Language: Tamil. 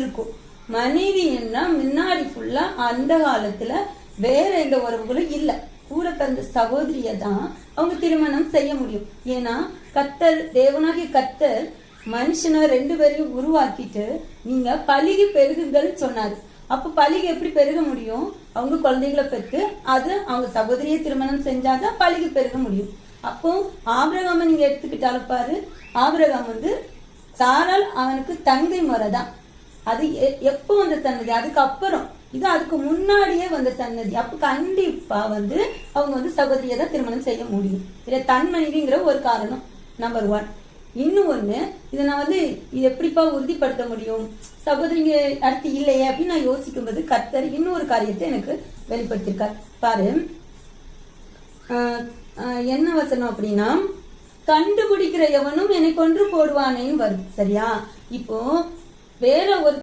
இருக்கும். மனைவின்னா முன்னாடி ஃபுல்லா அந்த காலத்துல வேற எந்த உறவுகளும் இல்ல. கூட பிறந்த சகோதரிய தான் அவங்க திருமணம் செய்ய முடியும். ஏன்னா கத்தர் தேவனாகிய கத்தர் மனுஷனை ரெண்டு பேரையும் உருவாக்கிட்டு நீங்க பலிகி பெருகுங்கள்னு சொன்னாரு. அப்ப பலிகை எப்படி பெருக முடியும்? அவங்க குழந்தைகளை பெற்று அது அவங்க சகோதரியை திருமணம் செஞ்சாதான் பலிகை பெருக முடியும். அப்போ ஆபிரகாம நீங்க எடுத்துக்கிட்டாலும் பாரு ஆபிரகாம் வந்து சாரால் அவனுக்கு தங்கை முறை தான் அது எ- எப்போ வந்த சன்னதி? அதுக்கப்புறம். இது அதுக்கு முன்னாடியே வந்த சன்னதி. அப்ப கண்டிப்பா வந்து அவங்க வந்து சகோதரியை தான் திருமணம் செய்ய முடியும். இல்லை தன் மனைவிங்கிற ஒரு காரணம் நம்பர் ஒன் இன்னும் ஒன்று இதை நான் வந்து இது எப்படிப்பா உறுதிப்படுத்த முடியும்? சகோதரிங்க அடுத்து இல்லையே அப்படின்னு நான் யோசிக்கும் போது கர்த்தர் இன்னொரு காரியத்தை எனக்கு வெளிப்படுத்தியிருக்கார். பாரு. என்ன வசனம் அப்படின்னா கண்டுபிடிக்கிற எவனும் என்னை கொன்று போடுவானேன்னு வருது. சரியா? இப்போ வேற ஒரு